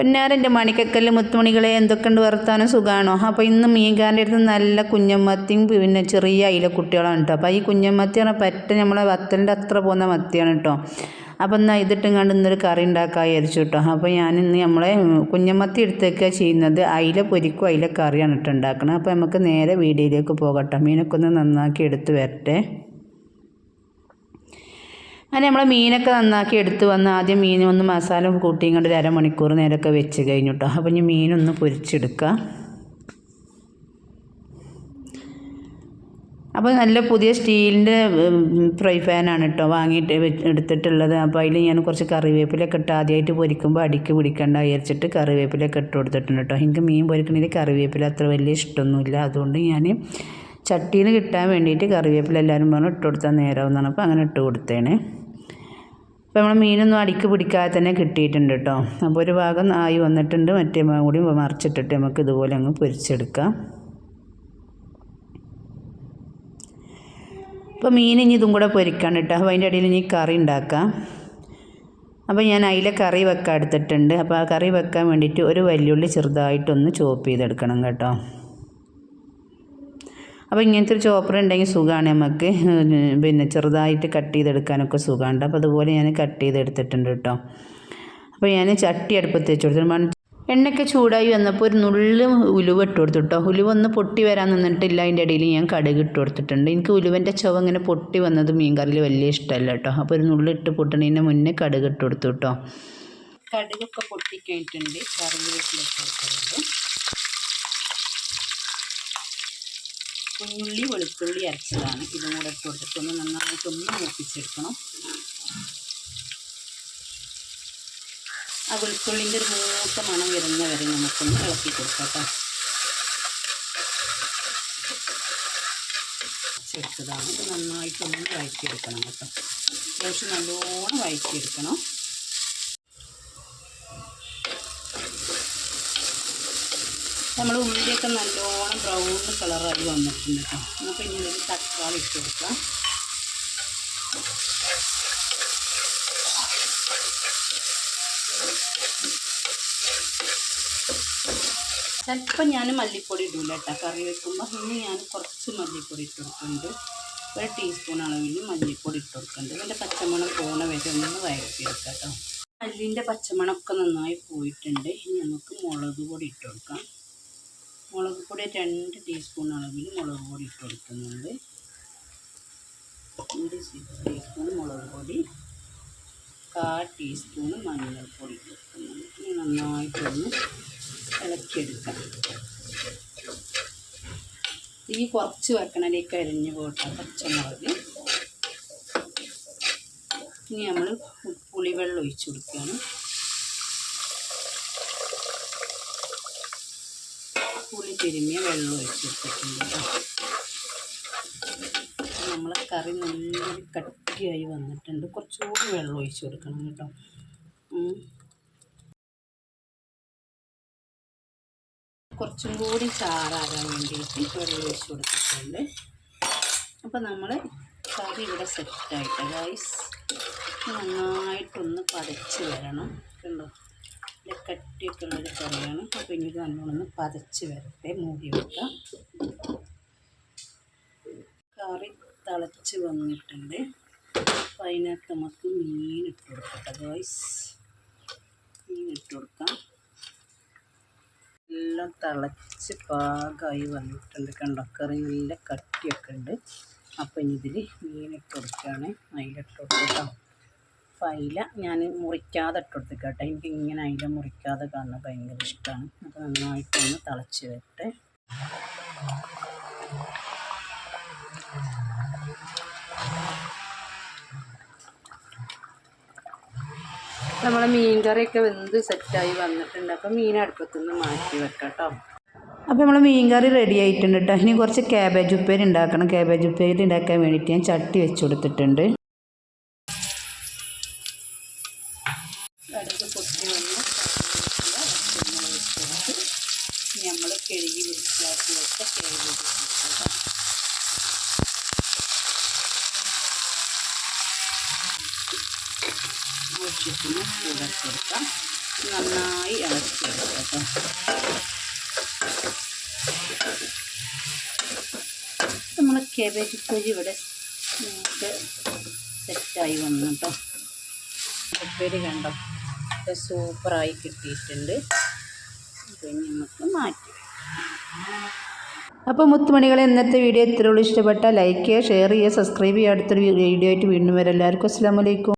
പൊന്നാരന്റെ മണിക്കക്കല്ല് മുത്തുമണികളെ എന്തൊക്കെയുണ്ട് വർത്താനം? സുഖമാണോ അപ്പോൾ ഇന്ന് മീൻകാരന്റെ അടുത്ത് നല്ല കുഞ്ഞമ്മത്തിയും പിന്നെ ചെറിയ അയില കുട്ടികളാണ് കേട്ടോ അപ്പോൾ ഈ കുഞ്ഞമ്മത്തിയാണ് പറ്റ നമ്മളെ വത്തലിന്റെ അത്ര പോകുന്ന മത്തിയാണ് കേട്ടോ അപ്പോൾ എന്നാൽ ഇതിട്ടും കണ്ട് ഇന്നൊരു കറി ഉണ്ടാക്കാൻ വിചാരിച്ചു കേട്ടോ അപ്പോൾ ഞാൻ ഇന്ന് നമ്മളെ കുഞ്ഞമ്മത്തി എടുത്തേക്കാണ് ചെയ്യുന്നത് അയില പൊരിക്കും അയില കറിയാണ് കേട്ടോ അപ്പോൾ നമുക്ക് നേരെ വീഡിയോയിലേക്ക് പോകട്ടെ മീനൊക്കെ ഒന്ന് നന്നാക്കി എടുത്ത് വരട്ടെ. അങ്ങനെ നമ്മൾ മീനൊക്കെ നന്നാക്കി എടുത്തു വന്ന് ആദ്യം മീൻ ഒന്ന് മസാല കൂട്ടിയും കൊണ്ട് ഒരു അരമണിക്കൂർ നേരമൊക്കെ വെച്ച് കഴിഞ്ഞു കേട്ടോ അപ്പം ഇനി മീനൊന്ന് പൊരിച്ചെടുക്കുക അപ്പോൾ നല്ല പുതിയ സ്റ്റീലിന്റെ ഫ്രൈ പാനാണ് കേട്ടോ വാങ്ങിയിട്ട് എടുത്തിട്ടുള്ളത്. അപ്പോൾ അതിൽ ഞാൻ കുറച്ച് കറിവേപ്പിലൊക്കെ ഇട്ട് ആദ്യമായിട്ട് പൊരിക്കുമ്പോൾ അടിക്ക് പിടിക്കണ്ട വിചാരിച്ചിട്ട് കറിവേപ്പിലൊക്കെ ഇട്ട് കൊടുത്തിട്ടുണ്ട് കേട്ടോ എനിക്ക് മീൻ പൊരിക്കണതിൽ കറിവേപ്പില അത്ര വലിയ ഇഷ്ടമൊന്നുമില്ല. അതുകൊണ്ട് ഞാൻ ചട്ടിയിൽ കിട്ടാൻ വേണ്ടിയിട്ട് കറിവേപ്പില എല്ലാവരും പറഞ്ഞു ഇട്ട് കൊടുത്താൽ നേരാവുന്നതാണ്. അപ്പോൾ അങ്ങനെ ഇട്ട് കൊടുത്തേനെ. അപ്പോൾ നമ്മൾ മീനൊന്നും അടിക്ക് പിടിക്കാതെ തന്നെ കിട്ടിയിട്ടുണ്ട് കേട്ടോ അപ്പോൾ ഒരു ഭാഗം ആയി വന്നിട്ടുണ്ട് മറ്റേ ഭാഗം കൂടി മറിച്ചിട്ടിട്ട് നമുക്ക് ഇതുപോലെ അങ്ങ് പൊരിച്ചെടുക്കാം. അപ്പോൾ മീൻ ഇനി ഇതും കൂടെ പൊരിക്കാണ് കേട്ടോ അപ്പോൾ അതിന്റെ ഇടയിൽ ഇനി കറി ഉണ്ടാക്കാം. അപ്പോൾ ഞാൻ അതിലെ കറി വെക്കാൻ എടുത്തിട്ടുണ്ട്. അപ്പോൾ ആ കറി വെക്കാൻ വേണ്ടിയിട്ട് ഒരു വലിയുള്ളി ചെറുതായിട്ടൊന്ന് ചോപ്പ് ചെയ്തെടുക്കണം കേട്ടോ. അപ്പോൾ ഇങ്ങനത്തെ ഒരു ചോപ്പർ ഉണ്ടെങ്കിൽ സുഖമാണ് നമുക്ക് പിന്നെ ചെറുതായിട്ട് കട്ട് ചെയ്തെടുക്കാനൊക്കെ സുഖമുണ്ട് അപ്പോൾ അതുപോലെ ഞാൻ കട്ട് ചെയ്തെടുത്തിട്ടുണ്ട് കേട്ടോ. അപ്പോൾ ഞാൻ ചട്ടി അടുപ്പത്ത് വെച്ച് കൊടുത്തിട്ട് മൺ- എണ്ണയൊക്കെ ചൂടായി വന്നപ്പോൾ ഒരു നുള്ളു ഉലുവ ഇട്ട് കൊടുത്തു കേട്ടോ. ഉലുവ ഒന്ന് പൊട്ടി വരാൻ നിന്നിട്ടില്ല. അതിന്റെ ഇടയിൽ ഞാൻ കടുക് ഇട്ട് കൊടുത്തിട്ടുണ്ട്. എനിക്ക് ഉലുവന്റെ ചുവ ഇങ്ങനെ പൊട്ടി വന്നത് മീൻ കറിയിൽ വലിയ ഇഷ്ടമല്ല കേട്ടോ. അപ്പോൾ ഒരു നുള്ളു ഇട്ട് പൊട്ടണതിന് മുന്നേ കടുക് ഇട്ട് കൊടുത്തു കേട്ടോ. കടുകൊക്കെ പൊട്ടിക്കഴിഞ്ഞിട്ടുണ്ട്. കറിവേപ്പിലൊക്കെ കൊടുക്കുന്നത് കുഞ്ഞുള്ളി വെളുത്തുള്ളി അരച്ചതാണ്. ഇതും കൂടെ ഇട്ട് കൊടുത്തിട്ടൊന്ന് നന്നായിട്ടൊന്ന് മൂപ്പിച്ചെടുക്കണം. ആ വെളുത്തുള്ളിന്റെ ഒരു മൂത്ത മണം വരുന്ന വരെ നമുക്കൊന്ന് ഇളക്കി കൊടുക്കാം കേട്ടോ. ചെറുത്തതാണ് ഇത് നന്നായിട്ടൊന്ന് വഴറ്റിയെടുക്കണം കേട്ടോ. അത്യാവശ്യം നല്ലോണം വഴറ്റിയെടുക്കണം. നമ്മൾ ഉള്ളിയൊക്കെ നല്ലോണം ബ്രൗൺ കളറായി വന്നിട്ടുണ്ട് കേട്ടോ നമുക്ക് ഇനി ഒരു തക്കാളി ഇട്ട് കൊടുക്കാം. ചിലപ്പോൾ ഞാൻ മല്ലിപ്പൊടി ഇടില്ല കേട്ടോ കറി വെക്കുമ്പോൾ ഇന്ന് ഞാൻ കുറച്ച് മല്ലിപ്പൊടി ഇട്ട് കൊടുക്കുന്നുണ്ട്. ഒരു ടീസ്പൂൺ അളവിൽ മല്ലിപ്പൊടി ഇട്ട് കൊടുക്കുന്നുണ്ട്. ഇതിന്റെ പച്ചമണം പോണ വരെ ഒന്ന് വഴറ്റിയെടുക്കാം കേട്ടോ മല്ലിന്റെ പച്ചമണമൊക്കെ നന്നായി പോയിട്ടുണ്ട്. ഇനി നമുക്ക് മുളക് പൊടി ഇട്ട് കൊടുക്കാം. മുളക് പൊടി രണ്ട് ടീസ്പൂൺ അളവിൽ മുളക് പൊടി ഇട്ട് കൊടുക്കുന്നുണ്ട്. ഒരു ടീസ്പൂൺ മുളക് പൊടി കാ ടീസ്പൂൺ മഞ്ഞൾപ്പൊടി കൊടുക്കുന്നുണ്ട്. നന്നായിട്ടൊന്ന് ഇളക്കിയെടുക്കാം. തീ കുറച്ച് വെക്കണതിലേക്ക് അരിഞ്ഞ് പോട്ടെ പച്ചമുളക്. ഇനി നമ്മൾ പുളിവെള്ളം ഒഴിച്ചു കൊടുക്കുകയാണ്. തിരുമ്മിയ വെള്ളം ഒഴിച്ചെടുത്തിട്ടുണ്ട് നമ്മളെ കറി നല്ലൊരു കട്ടിയായി വന്നിട്ടുണ്ട്. കുറച്ചുകൂടി വെള്ളം ഒഴിച്ചു കൊടുക്കണം കേട്ടോ. കുറച്ചും കൂടി ചാറാകാൻ വേണ്ടിയിട്ട് വെള്ളം ഒഴിച്ചു കൊടുത്തിട്ടുണ്ട്. അപ്പോൾ നമ്മൾ കറി ഇവിടെ സെറ്റായിട്ട് ഗൈസ് നന്നായിട്ടൊന്ന് പതച്ച് വരണം. കണ്ടോ? കട്ടിയൊക്കെ ഉള്ളൊരു കറിയാണ്. അപ്പോൾ ഇനി ഇത് നല്ലോണം പതച്ച് വരട്ടെ മൂടി വെക്കാം. കറി തിളച്ച് വന്നിട്ടുണ്ട്. അപ്പോൾ അതിനകത്ത് നമുക്ക് മീൻ ഇട്ട് കൊടുക്കട്ടെ ബോയ്സ് മീൻ ഇട്ട് കൊടുക്കാം. എല്ലാം തിളച്ച് പാകമായി വന്നിട്ടുണ്ട് കണ്ടോ? കറി നല്ല കട്ടിയൊക്കെ ഉണ്ട്. അപ്പോൾ ഇനി ഇതിൽ മീനിട്ട് കൊടുക്കുകയാണ് അതിലിട്ട് കൊടുക്കാം അപ്പോൾ അയില ഞാൻ മുറിക്കാതെ ഇട്ട് കേട്ടോ. എനിക്ക് ഇങ്ങനെ അയില മുറിക്കാതെ കാണുന്നത് ഭയങ്കര ഇഷ്ടമാണ് അപ്പോൾ നന്നായിട്ടൊന്ന് തിളച്ച് വരട്ടെ. നമ്മളെ മീൻ കറിയൊക്കെ വെന്ത് സെറ്റായി വന്നിട്ടുണ്ട്. അപ്പോൾ മീൻ അടുപ്പത്തുനിന്ന് മാറ്റി വെക്കാം കേട്ടോ അപ്പോൾ നമ്മൾ മീൻ കറി റെഡി ആയിട്ടുണ്ട് കേട്ടോ ഇനി കുറച്ച് ക്യാബേജ് ഉപ്പേരി ഉണ്ടാക്കണം. ക്യാബേജ് ഉപ്പേരി ഉണ്ടാക്കാൻ വേണ്ടിയിട്ട് ഞാൻ ചട്ടി വെച്ച് കൊടുത്തിട്ടുണ്ട്. നമ്മൾ കഴുകി വൃത്തിയാക്കി വെച്ച ക്യാബേജ് കേട്ടോ ആവശ്യത്തിന് കൂടെ നന്നായി ഇളക്കിയെടുക്കാം നമ്മൾ കേബേജ് കുഴി ഇവിടെ നമുക്ക് സെറ്റായി വന്നു കേട്ടോ. ഉപ്പേരി കണ്ടോ? സൂപ്പറായി കിട്ടിയിട്ടുണ്ട്. പിന്നെ നമുക്ക് മാറ്റി. അപ്പോൾ മുത്തുമണികളെ ഇന്നത്തെ വീഡിയോ ഇത്രയുള്ളൂ ഇഷ്ടപ്പെട്ടാൽ ലൈക്ക് ചെയ്യുക ഷെയർ ചെയ്യുക സബ്സ്ക്രൈബ് ചെയ്യുക. അടുത്തൊരു വീഡിയോ ആയിട്ട് വീണ്ടും വരാം. എല്ലാവർക്കും അസ്സാം വലൈക്കും